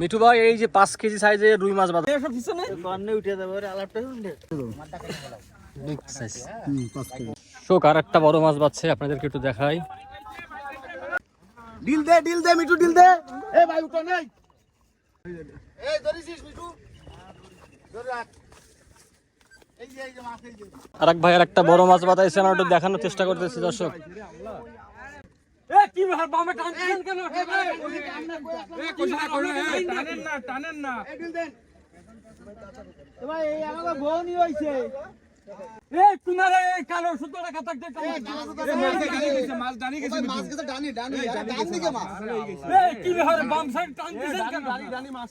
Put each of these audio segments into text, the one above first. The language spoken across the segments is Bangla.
মিঠু ভাই এই যে পাঁচ কেজি সাইজের রুই মাছ ওরে শোক আর একটা বড় মাছ বাচ্ছে আপনাদেরকে একটু দেখাই। ডিল দে ডিল দে মিঠু ডিল দে। এ ভাই উঠো নাই। এই ধরিছিস মিঠু? ধরে রাখ। এই যে এই যে মাছ এই যে। আর এক ভাই আর একটা বড় মাছ বাঁধাইছে আমার একটু দেখানোর চেষ্টা করতেছি দর্শক। এই এ ভাই এই আমাকে বউ নি হইছে মাছ ডানি গেছে মাছ গেছে ডানি ডানি ডানি দিকে মাছ ডানি মাছ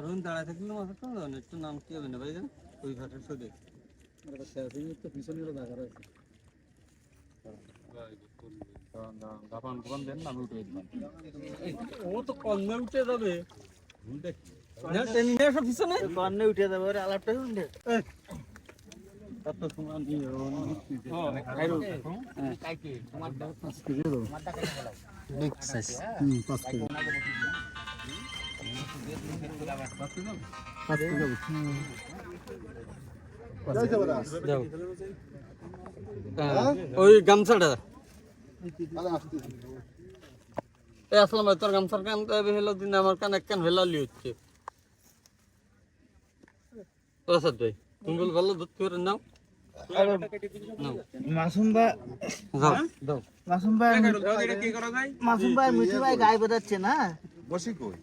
আর ওই দাঁড়ায় থাকলে মাছ একটা না একটু নাম কি হবে না ভাই জান? ওই ঘাটের সরে ও তো কন্যা উঠে যাবে। পিছনে। উঠে যাবে ওরে আলাপটা এত ওই গামছাটা। এ আসলাম ভাই তোর গামছার কান হেলো দিন আমার কান এক কান হেলালি হচ্ছে? প্রসাদ ভাই তুমি বল ভালো দুধ করে নাও। নাও। মাসুম ভাই মাসুম ভাই মাসুম ভাই মিঠু ভাই গায়ে বেড়াচ্ছে না।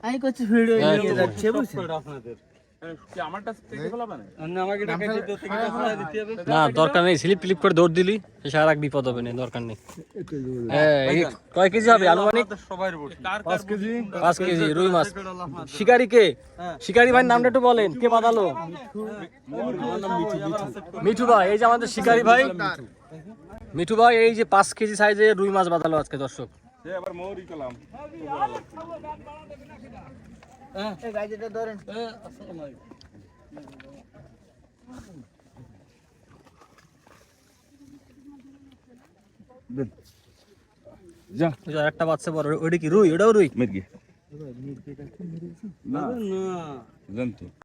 আমি করছি ভিডিও নিয়ে যাচ্ছে বুঝছেন? আপনাদের। না, আমাকে এটা কেটে দিতে থেকে ফেলাই দিতে হবে। না দরকার নেই স্লিপ ক্লিপ করে দৌড় দিলি সে আর এক বিপদ হবে না দরকার নেই। হ্যাঁ, কয় কেজি হবে আনুমানিক? বসে পাঁচ কেজি? রুই মাছ। শিকারি কে? শিকারি ভাই নামটা একটু বলেন কে বাঁধালো? মিঠু। ভাই এই যে আমাদের শিকারি ভাই। মিঠু। ভাই এই যে পাঁচ কেজি সাইজের রুই মাছ বাঁধালো আজকে দর্শক। এই গাড়িটা ধরেন আসসালামু আলাইকুম ওই যে একটা বাচ্চা বড় ওইটা কি রুই? ওটাও রুই? না।